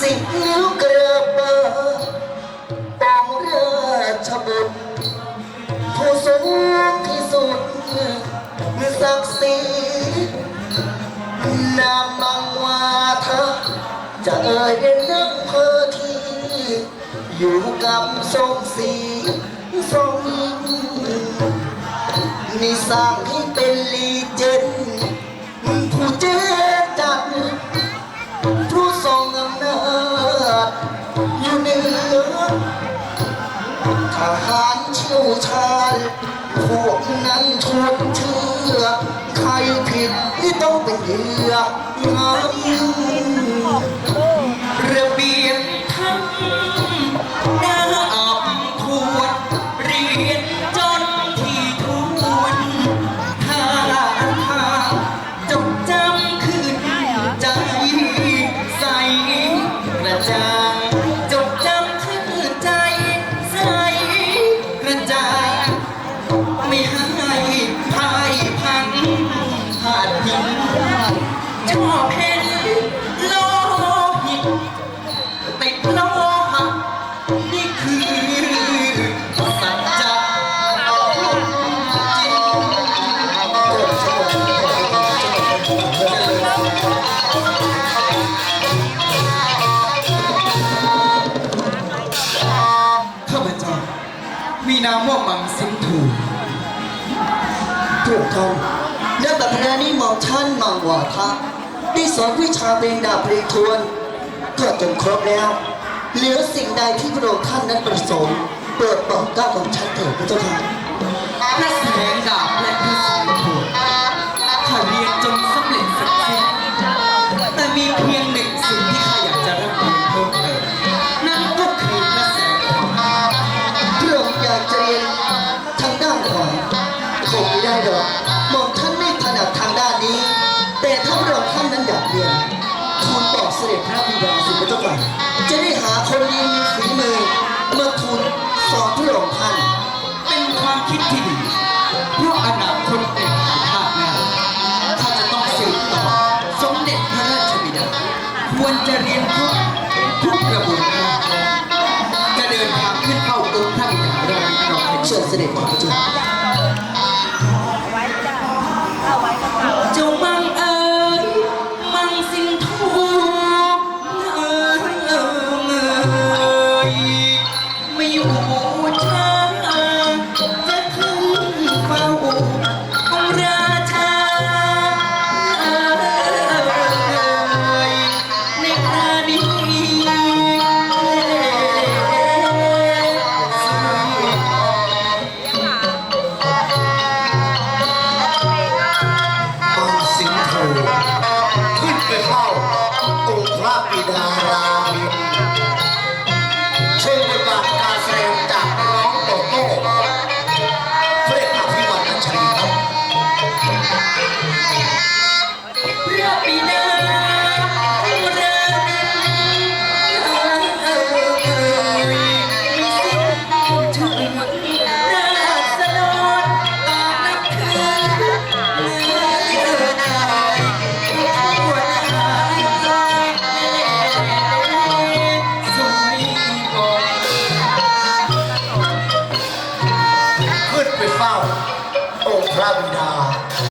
สิบนิ้วกระเบอร์องราชบุตรผู้สูงที่สุดศักดิ์ศรีนามบังวาทะจะเอ่ยเด่นนักเพื่อที่ อยู่กับทรงสีทรงมีสร้างที่เป็นลีเจน ผู้ทรงอำนาจอยู่เหนือทหารเชี่ยวชาญพวกนั้นชวนเชื่อใครผิดที่ต้องเป็นเหยื่องามระ ข้าพเจ้ามีนามว่ามังสินทูพวกท่านณบัดนี้หมอมท่านมังวาทะได้สอนวิชาเพลงดาบเพลงทวนก็จนครบแล้ว เหลือสิ่งใดที่พระองค์ท่านนั้นประสงค์เปิดบอกก้าวของฉันเถิดพระเจ้าค่ะนักแสดงดาบ หรอกหมอมท่านไม่ถนัดทางด้านนี้ แต่ถ้าพระองค์ท่านนั้นอยากเรียนทูลบอกเสด็จพระบิดาสิพระเจ้าค่ะจะได้หาคนดีมีฝีมือมาทูลสอนพระองค์ท่าน เป็นความคิดที่ดีเพราะอนาคตเป็นภายภาคหน้าข้าจะต้องสืบต่อสมเด็จพระราชบิดาควรจะเรียนครบทุกกระบวนการจะเดินทางขึ้นเข้าองค์พระบิดาเราเราเป็นเชิญเสด็จพระเจ้า ไม่ พระบิดา